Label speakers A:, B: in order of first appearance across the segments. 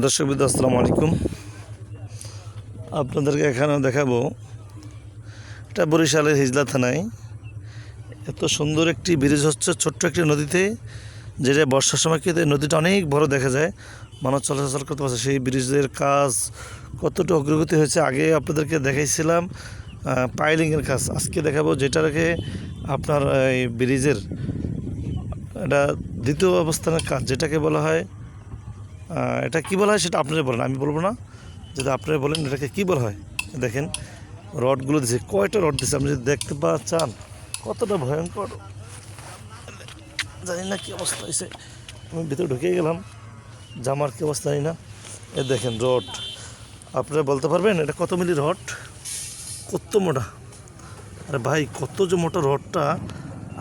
A: দর্শক বিদ্যা আসসালামু আলাইকুম। আপনাদেরকে এখানে দেখাবো এটা বরিশালের হিজলা থানায়। এত সুন্দর একটি ব্রিজ হচ্ছে ছোট্ট একটি নদীতে, যেটা বর্ষার সময় কিন্তু নদীটা অনেক বড় দেখা যায়। মানুষ চলাচল করতে পারছে, সেই ব্রিজের কাজ কতটা অগ্রগতি হয়েছে আগে আপনাদেরকে দেখাইছিলাম পাইলিংয়ের কাজ। আজকে দেখাবো যেটা রেখে আপনার এই ব্রিজের এটা দ্বিতীয় অবস্থানের কাজ, যেটাকে বলা হয় এটা কী বলা হয় সেটা আপনারা বলেন, আমি বলব না। যদি আপনারা বলেন এটাকে কী বলা হয়? দেখেন, রডগুলো দিছে, কয়টা রড দিছে আপনি যদি দেখতে পা চান, কতটা ভয়ঙ্কর। জানি না কী অবস্থা হয়েছে। আমি ভিতরে ঢুকে গেলাম, জামার কী অবস্থা জানি না। এ দেখেন রড। আপনারা বলতে পারবেন এটা কত মিলি রড? কত মোটা। আরে ভাই, কত যে মোটা রডটা,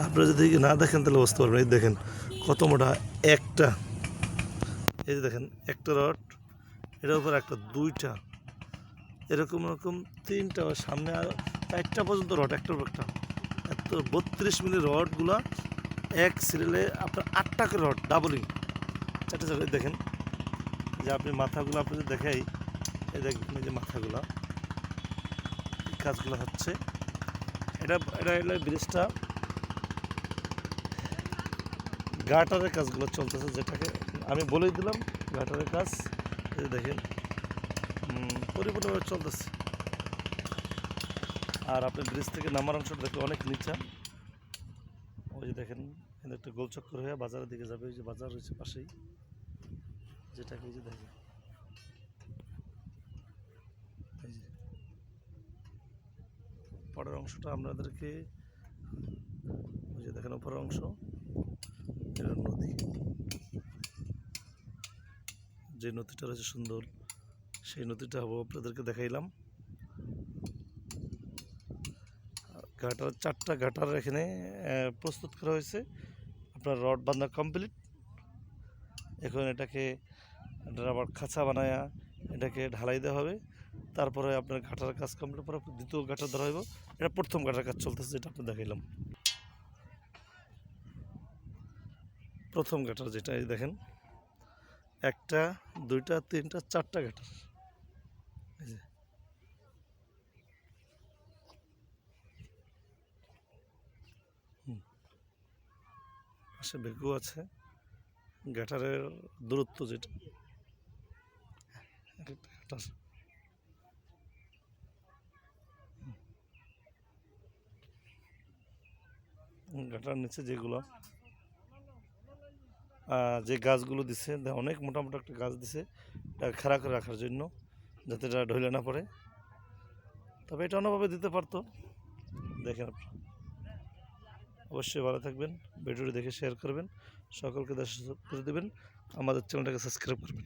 A: আপনারা যদি না দেখেন তাহলে বুঝতে পারবেন। এই দেখেন, কত মোটা, একটা। এই যে দেখেন, একটা রড, এটার উপর একটা দুইটা, এরকম এরকম তিনটা সামনে আর চারটা পর্যন্ত রড, একটার উপর একটা। এত বত্রিশ মিলি রডগুলো এক সিরিয়ালে আপনার আটটা করে রড, ডাবলিং। চারটে চারটে, দেখেন যে আপনি মাথাগুলো আপনাদের দেখাই, এই এই যে মাথাগুলো কাজগুলো হচ্ছে। এটা এটা এটা ব্রিজটা গাটারের কাজগুলো চলতেছে, যেটাকে আমি বলেই দিলাম, গাটারের কাজ। দেখেন পরিপূর্ণভাবে চলতেছে। আর আপনি ব্রিজ থেকে নামার অংশটা দেখলে অনেক নিচা। ওই যে দেখেন, এখানে একটা গোলচক্কর হয়ে বাজারের দিকে যাবে, ওই যে বাজার রয়েছে পাশেই। যেটাকে ওই যে দেখেন পরের অংশটা আপনাদেরকে, ওই যে দেখেন উপরের অংশ এটা নদী যে নদীটা রয়েছে সুন্দর, সেই নদীটা হব আপনাদেরকে দেখাইলাম। ঘাটার চারটা ঘাটার এখানে প্রস্তুত করা হয়েছে। আপনার রড বান্ধা কমপ্লিট এখন এটাকে আবার খাঁচা বানায়া এটাকে ঢালাই দেওয়া হবে। তারপরে আপনার ঘাটার কাজ কমপ্লিট পরে দ্বিতীয় ঘাটা ধরা হইব। এটা প্রথম ঘাটার কাজ চলতেছে, যেটা আপনি দেখাইলাম। প্রথম ঘাটার যেটা দেখেন। একটা, দুইটা, তিনটা, চারটা এই পাশে বেগু আছে। ঘাটারের দূরত্ব যেটা। হুম। ঘাটার নিচে যেগুলো যে গাছগুলো দিছে অনেক মোটা মোটা একটা গাছ দিছে খাড়া করে রাখার জন্য, যাতে এটা ঢইলে না পড়ে। তবে এটা অন্যভাবে দিতে পারতো। দেখেন আপনারা অবশ্যই ভালো থাকবেন, ভিডিওটি দেখে শেয়ার করবেন। সকলকে দেশ করে দেবেন। আমাদের চ্যানেলটাকে সাবস্ক্রাইব করবেন।